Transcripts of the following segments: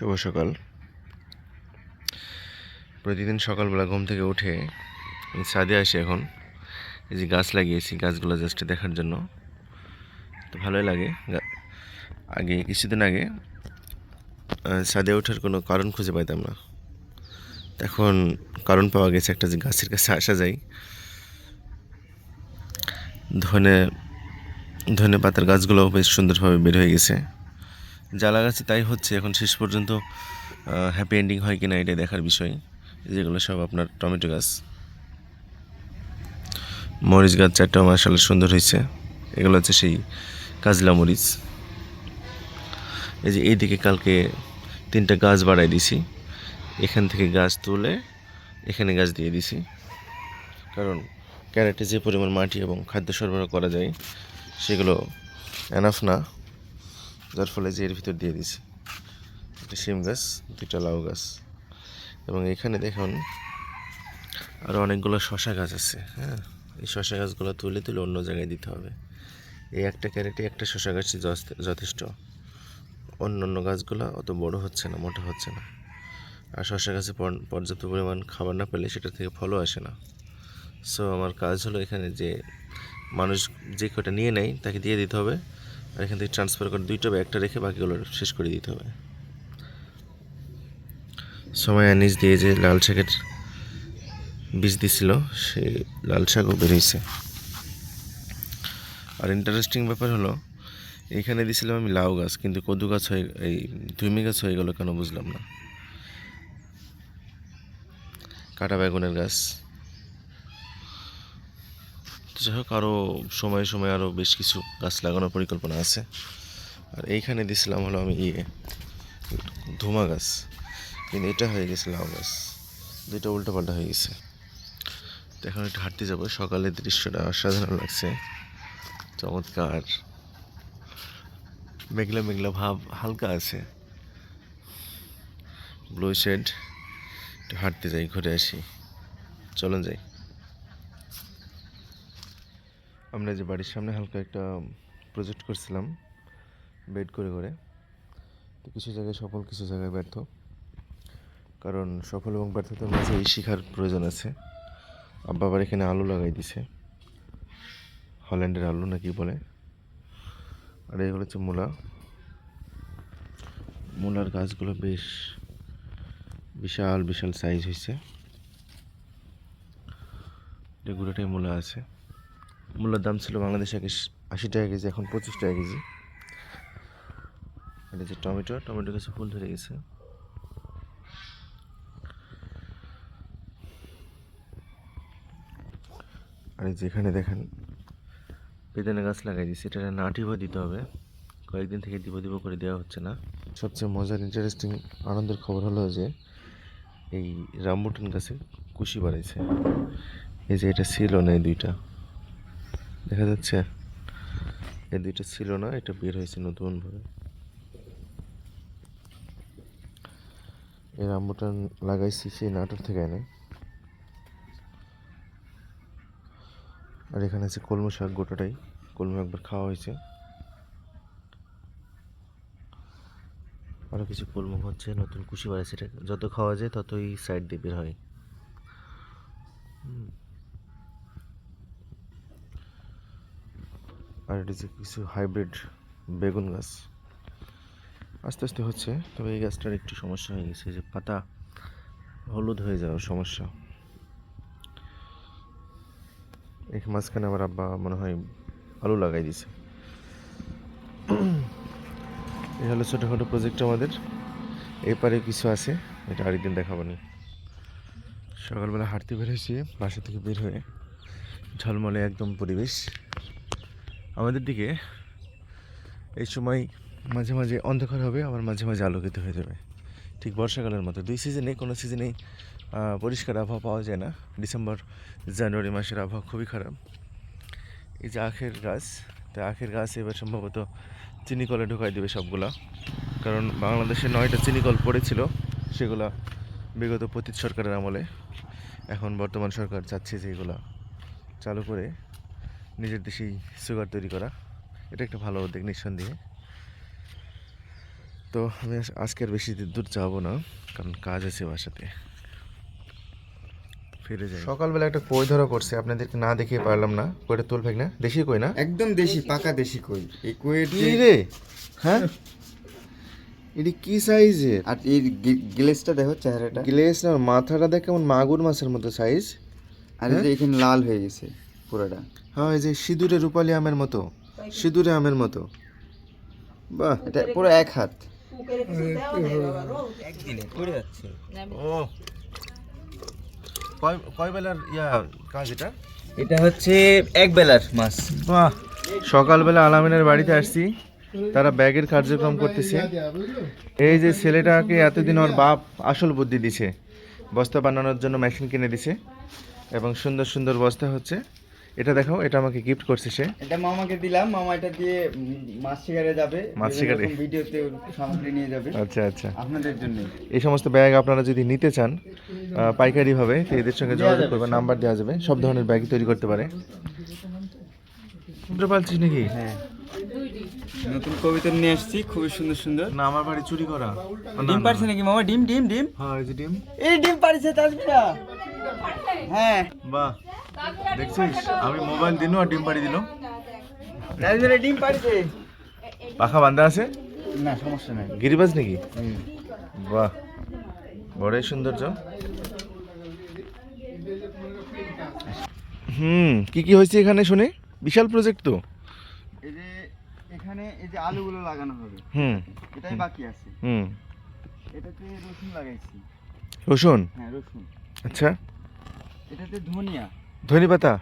শুভ সকাল। প্রতিদিন সকালবেলা ঘুম থেকে উঠে আমি ছাদে আসি এখন। এই যে গাছ লাগিয়েছি, গাছগুলো জাস্ট দেখার জন্য। তো ভালোই লাগে। আগে, কিছুদিন আগে ছাদে ওঠার কোনো কারণ খুঁজে পাইতাম না। এখন কারণ পাওয়া গেছে একটা যে গাছের কাছে আসা যায়। ধনে ধনে পাতার গাছগুলো বেশ সুন্দরভাবে বের হয়ে গেছে। যা লাগাচ্ছে তাই হচ্ছে। এখন শেষ পর্যন্ত হ্যাপি এন্ডিং হয় কিনা এটা দেখার বিষয়। যেগুলো সব আপনার টমেটো গাছ। মরিচ গাছ চারটাও মার্শাল সুন্দর হয়েছে। এগুলো হচ্ছে সেই কাজলা মরিচ। এই যে এইদিকে কালকে তিনটা গাছ বাড়াই দিছি। এখান থেকে গাছ তুলে এখানে গাছ দিয়ে দিছি। কারণ ক্যারেটে যে পরিমাণ মাটি এবং খাদ্য সরবরাহ করা যায়, সেগুলো এনাফ না। যার ফলে যে এর ভিতর দিয়ে দিছি। একটা শিম গাছ, দুইটা লাউ গাছ। এবং এখানে দেখুন আরও অনেকগুলো শশা গাছ আছে হ্যাঁ? এই শশা গাছগুলো তুলে তুলে অন্য জায়গায় দিতে হবে। এই একটা ক্যারেটে একটা শশা যথেষ্ট- যথেষ্ট। অন্য অন্য গাছগুলো অত বড় হচ্ছে না, মোটা হচ্ছে না। আর শশা গাছে পর্যাপ্ত পরিমাণ খাবার না পেলে সেটা থেকে ফলও আসে না। সো আমার কাজ হলো এখানে যে মানুষ যে কটা নিয়ে নেয় তাকে দিয়ে দিতে হবে। আর এখান থেকে ট্রান্সফার করে দুইটা বা একটা রেখে বাকিগুলো শেষ করে দিতে হবে। সময় নিজ দিয়ে যে লাল শাকের বীজ দিছিল সেই লাল শাকও বেরিয়েছে। আর ইন্টারেস্টিং ব্যাপার হলো, এখানে দিছিলাম আমি লাউ গাছ, কিন্তু কদু গাছ হয়ে, এই ধুমি গাছ হয়ে গেল কেন বুঝলাম না। কাটা বেগুনের গাছ। যাই হোক আরও সময়ে সময়ে আরও বেশ কিছু গাছ লাগানোর পরিকল্পনা আছে। আর এইখানে দিছিলাম হলো আমি ইয়ে ধুমা গাছ। কিন্তু এটা হয়ে গেছে লাউ গাছ। দুইটা উল্টো পাল্টা হয়ে গেছে। তো এখন একটু হাঁটতে যাব। সকালের দৃশ্যটা অসাধারণ লাগছে। চমৎকার। মেঘলা মেঘলা ভাব হালকা আছে। ব্লু শেড একটু হাঁটতে যাই, ঘুরে আসি। চলুন যাই। আমরা যে বাড়ির সামনে হালকা একটা প্রজেক্ট করছিলাম বেড করে করে তো কিছু জায়গায় সফল, কিছু জায়গায় ব্যর্থ। কারণ সফল এবং ব্যর্থতার মাঝে এই শিখার প্রয়োজন আছে। আব্বা আবার এখানে আলু লাগাই দিছে। হল্যান্ডের আলু নাকি বলে। আর এগুলো হচ্ছে মূলা। মূলার গাছগুলো বেশ বিশাল বিশাল সাইজ হয়েছে এটা গুলোটাই মূলা আছে। মূলার দাম ছিল বাংলাদেশে আশি টাকা কেজি, এখন পঁচিশ টাকা কেজি। এটা যে টমেটো টমেটো গাছে ফুল ধরে গেছে। আর যেখানে দেখেন, বেদানা গাছ লাগাই দিয়েছি। এটা নাটিভা দিতে হবে। কয়েকদিন থেকে দিব দিব করে দেওয়া হচ্ছে না। সবচেয়ে মজার ইন্টারেস্টিং আনন্দের খবর হলো যে, এই রামবুটান গাছে কুশি বাড়াইছে। এই যে এটা ছিল না এই দুইটা। দেখা যাচ্ছে এই দুইটা ছিল না, এটা বের হয়েছে নতুনভাবে। এই রামবুটান লাগাইছি সেই নাটোর থেকে এনে। আর এখানে আছে কলমু শাক গোটাটাই, কলমু একবার খাওয়া হয়েছে। আরও কিছু কলমু হচ্ছে, নতুন কুশি বাড়াচ্ছে এটা। যত খাওয়া যায় ততই সাইড দিয়ে বের হয় হুম। আর এটা যে কিছু হাইব্রিড বেগুন গাছ। আস্তে আস্তে হচ্ছে, তবে এই গাছটার একটু সমস্যা হয়ে গেছে যে পাতা হলুদ হয়ে যাওয়ার সমস্যা। এক মাঝখানে আমার আব্বা মনে হয় আলু লাগাই দিছে। এই হলো ছোটোখাটো প্রজেক্ট আমাদের। এপারে কিছু আছে, এটা আরেকদিন দেখাবো নি। সকালবেলা হাঁটতে বের হয়েছি বাসা থেকে বের হয়ে ঝলমলে একদম পরিবেশ। আমাদের দিকে এই সময় মাঝে মাঝে অন্ধকার হবে, আবার মাঝে মাঝে আলোকিত হয়ে যাবে। ঠিক বর্ষাকালের মতো। দুই সিজনে কোনো সিজনেই পরিষ্কার আবহাওয়া পাওয়া যায় না। ডিসেম্বর জানুয়ারি মাসের আবহাওয়া খুবই খারাপ। এই যে আখের গাছ, তা আখের গাছ এবার সম্ভবত চিনিকলে ঢুকাই দেবে সবগুলা। কারণ বাংলাদেশে নয়টা চিনিকল পড়েছিল, সেগুলা বিগত পতীত সরকারের আমলে। এখন বর্তমান সরকার চাচ্ছে যে এগুলা চালু করে নিজের দেশেই সুগার তৈরি করা। এটা একটা ভালো উদ্যোগ নিঃসন্দেহে। তো আমি আজকের বেশি দূর যাব না কারণ কাজ আছে বাসাতে। ফিরে যাই। সকালবেলা একটা কই ধরা করছে আপনাদেরকে না দেখিয়ে পারলাম না। কইটা তুল ফেক না দেশি কই না? একদম দেশি পাকা দেশি কই। এই কইয়ের কি রে? হ্যাঁ? এটি কি সাইজের? আর এই গি- গ্লেজটা দেখো চেহারাটা। গ্লেস না মাথাটা দেখে কেমন মাগুর মাছের মতো সাইজ আর এই যে এখানে লাল হয়ে গেছে পুরোটা। হ্যাঁ এই যে সিঁদুরে রূপালী আমের মতো। সিঁদুরে আমের মতো। বাহ এটা পুরো এক হাত। ও কয় কয় বেলার ইয়া কাজ এটা? এটা হচ্ছে এক বেলার মাছ। বাহ। সকালবেলা আলামিনের বাড়িতে আসছি। তারা ব্যাগের কার্যক্রম করতেছে। এই যে ছেলেটাকে এতদিন ওর বাপ আসল বুদ্ধি দিছে। বস্তা বানানোর জন্য মেশিন কিনে দিছে। এবং সুন্দর সুন্দর বস্তা হচ্ছে। এটা দেখো এটা আমাকে গিফট করছে সে। এটা মামাকে দিলাম মামা এটা দিয়ে মাছ শিকারে যাবে। মাছ শিকারে? ভিডিওতে সামগ্রী নিয়ে যাবে। আচ্ছা আচ্ছা। আপনাদের জন্য। এই সমস্ত ব্যাগ আপনারা যদি নিতে চান আহ, পাইকারিভাবে তো এদের সঙ্গে যোগাযোগ করবে নাম্বার দেওয়া যাবে সব ধরনের ব্যাগই তৈরি করতে পারে। পাচ্ছিস নাকি? হ্যাঁ। নতুন কবিতা নিয়ে আসছি খুবই সুন্দর সুন্দর। না আমার বাড়ি চুরি করা। ডিম পারছে নাকি মামা? ডিম ডিম ডিম। হ্যাঁ এই যে ডিম। এই ডিম পারছে তাজবিরা হ্যাঁ। বাহ দেখছিস? আমি মোবাইল দিনু আর ডিম পাড়ি দিল ডিম পারছে পাখা বান্ধা আছে? না সমস্যা নাই। গিরিবাজ নাকি? বাহ বড়ই সৌন্দর্য হুম কি কি হয়েছে এখানে শুনে? বিশাল প্রজেক্ট তো। এই যে এখানে এই যে আলুগুলো লাগানো হবে। হুম। এটাই বাকি আছে। হুম। এটাতে রসুন লাগাইছি। রসুন? হ্যাঁ রসুন। আচ্ছা। এটাতে ধনিয়া। ধনে পাতা?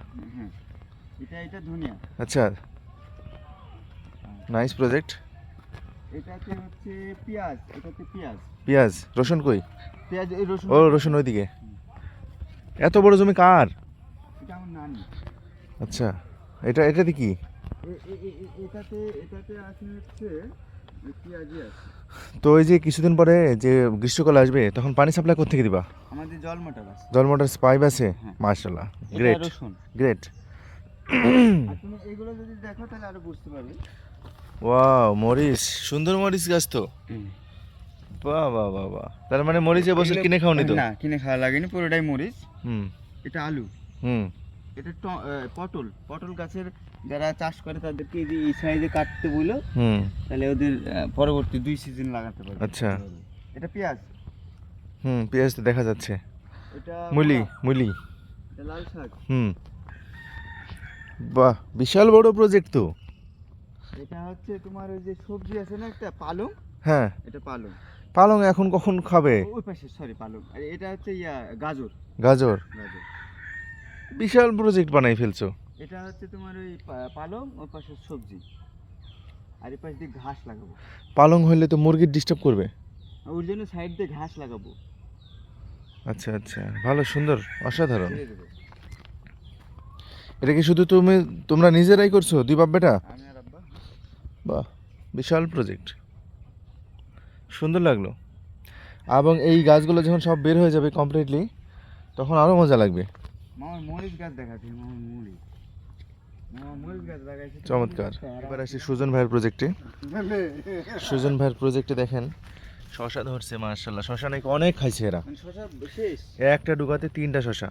এটা এটা ধনিয়া। আচ্ছা। নাইস প্রজেক্ট এটাতে হচ্ছে পেঁয়াজ এটাতে পেঁয়াজ। পেঁয়াজ রসুন কই? পেঁয়াজ এই রসুন ও রসুন ওইদিকে। এত বড় জমি কার? এটা আমার নানি। আচ্ছা। এটা এটাতে কি? এটাতে এটাতে আছে হচ্ছে ওই পেঁয়াজই আছে। তো ওই যে কিছুদিন পরে যে গ্রীষ্মকাল আসবে তখন পানি সাপ্লাই কোথেকে দিবা? আমাদের জল মোটর আছে। জল মোটর পাইপ আছে। মার্শাল্লাহ গ্রেট গ্রেট তুমি এগুলো যদি দেখো তাহলে আরও বুঝতে পারবে। ওয়াও মরিচ সুন্দর মরিচ গাছ তো। বাহ বাহ বাহ বাহ। তার মানে মরিচ এবছর কিনে খাওনি তো? না কিনে খাওয়া লাগেনি পুরোটাই মরিচ। হুম। এটা আলু। হুম। এটা পটল। পটল গাছের যারা চাষ করে তাদেরকে এই যে এই সাইজে কাটতে হুম। তাহলে ওদের পরবর্তী দুই সিজন লাগাতে পারবে। আচ্ছা। এটা পেঁয়াজ? হুম পেঁয়াজ তো দেখা যাচ্ছে। এটা মুলি মুলি। লাল শাক। হুম। বাহ বিশাল বড় প্রজেক্ট তো। এটা হচ্ছে তোমার ওই যে সবজি আছে না একটা পালং? হ্যাঁ। এটা পালং। পালং এখন কখন খাবে? ওই পাশে সরি পালং। আর এটা হচ্ছে ইয়া গাজর। গাজর। গাজর। বিশাল প্রজেক্ট বানাই ফেলছো। এটা হচ্ছে তোমার ওই পালং ওই পাশে সবজি। আর এই পাশ দিয়ে ঘাস লাগাবো। পালং হইলে তো মুরগির ডিস্টার্ব করবে? ওর জন্য সাইড দিয়ে ঘাস লাগাবো। আচ্ছা আচ্ছা। ভালো সুন্দর অসাধারণ। এটা কি শুধু তুমি তোমরা নিজেরাই করছ দুই বাপ বেটা? আমি আর আব্বা। বাহ বিশাল প্রজেক্ট সুন্দর লাগল। এবং এই গাছগুলো যখন সব বের হয়ে যাবে কমপ্লিটলি তখন আরও মজা লাগবে। মামার মরিচ গাছ দেখাচ্ছি মামার মরিচ মামা মরিচ গাছ লাগাইছে তো চমৎকার। এবার আসি সুজন ভাইয়ের প্রজেক্টে সুজন ভাইয়ের প্রজেক্টে দেখেন শশা ধরছে মার্শাল্লাহ শশা নাকি অনেক খাইছে এরা। একটা ডুগাতে তিনটা শশা।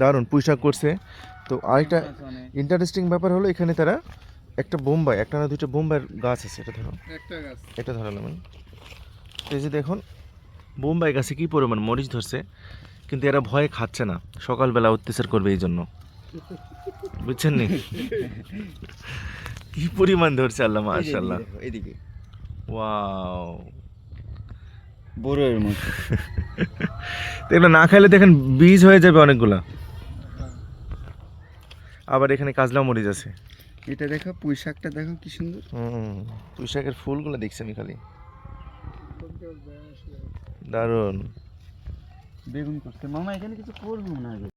দারুণ পুঁইশাক করছে। তো আরেকটা ইন্টারেস্টিং ব্যাপার হলো এখানে তারা একটা বোম্বাই একটা না দুইটা বোম্বাইয়ের গাছ আছে এটা ধরো। এটা ধরালাম এই যে দেখুন বোম্বাই গাছে কী পরিমাণ মরিচ ধরছে। কিন্তু এরা ভয়ে খাচ্ছে না। সকালবেলা অত্যাচার করবে এই জন্য বুঝছেন নি কি পরিমাণ ধরছে আল্লাহ মাশাল্লাহ এদিকে ওয়াও। বড়ের মতো। এগুলো না খাইলে দেখেন বীজ হয়ে যাবে অনেকগুলা। আবার এখানে কাজলা মরিচ আছে। এটা দেখো পুঁই শাকটা দেখো কি সুন্দর। হুম পুঁই শাকের ফুলগুলো দেখছি আমি খালি। দারুণ। বেগুন করছে। মামা এখানে কিছু করব না